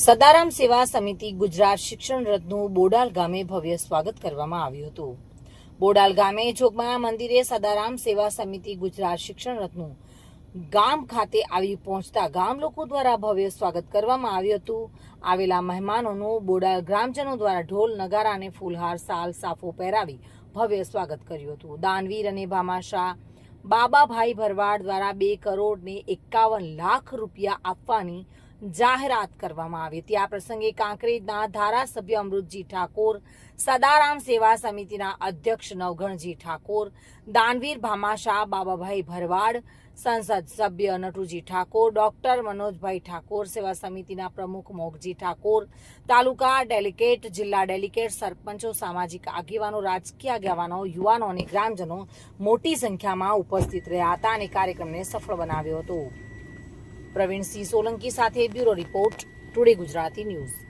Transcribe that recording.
સદારામ સેવા સમિતિ ગુજરાત શિક્ષણ રથનું બોડાલ ગામે ભવ્ય સ્વાગત કરવામાં આવ્યું હતું. બોડાલ ગામે જોગમાયા મંદિરે સદારામ સેવા સમિતિ ગુજરાત શિક્ષણ રથનું ગામ ખાતે આવી પહોંચતા ગામ લોકો દ્વારા ભવ્ય સ્વાગત કરવામાં આવ્યું હતું. આવેલા મહેમાનોનું બોડાલ ગ્રામજનો દ્વારા ઢોલ, નગારા અને ફૂલહાર સાલ સાફો પહેરાવી ભવ્ય સ્વાગત કર્યું હતું. દાનવીર અને ભામાશા, બાબાભાઈ ભરવાડ દ્વારા બે કરોડ ને એકાવન લાખ રૂપિયા આપવાની જાહેરાત કરવામાં આવી હતી. આ પ્રસંગે કાંકરેજના ધારાસભ્ય અમૃતજી ઠાકોર, સદારામ સેવા સમિતિના અધ્યક્ષ નવઘણજી ઠાકોર, દાનવીર ભામાશા બાબાભાઈ ભરવાડ, સંસદ સભ્ય નટુજી ઠાકોર, ડોક્ટર મનોજભાઈ ઠાકોર, સેવા સમિતિના પ્રમુખ મોગજી ઠાકોર, તાલુકા ડેલિકેટ, જિલ્લા ડેલિકેટ, સરપંચો, સામાજિક આગેવાનો, રાજકીય આગેવાનો, યુવાનો અને ગ્રામજનો મોટી સંખ્યામાં ઉપસ્થિત રહ્યા હતા અને કાર્યક્રમને સફળ બનાવ્યો હતો. પ્રવીણસિંહ સોલંકી સાથે bureau report today Gujarati news.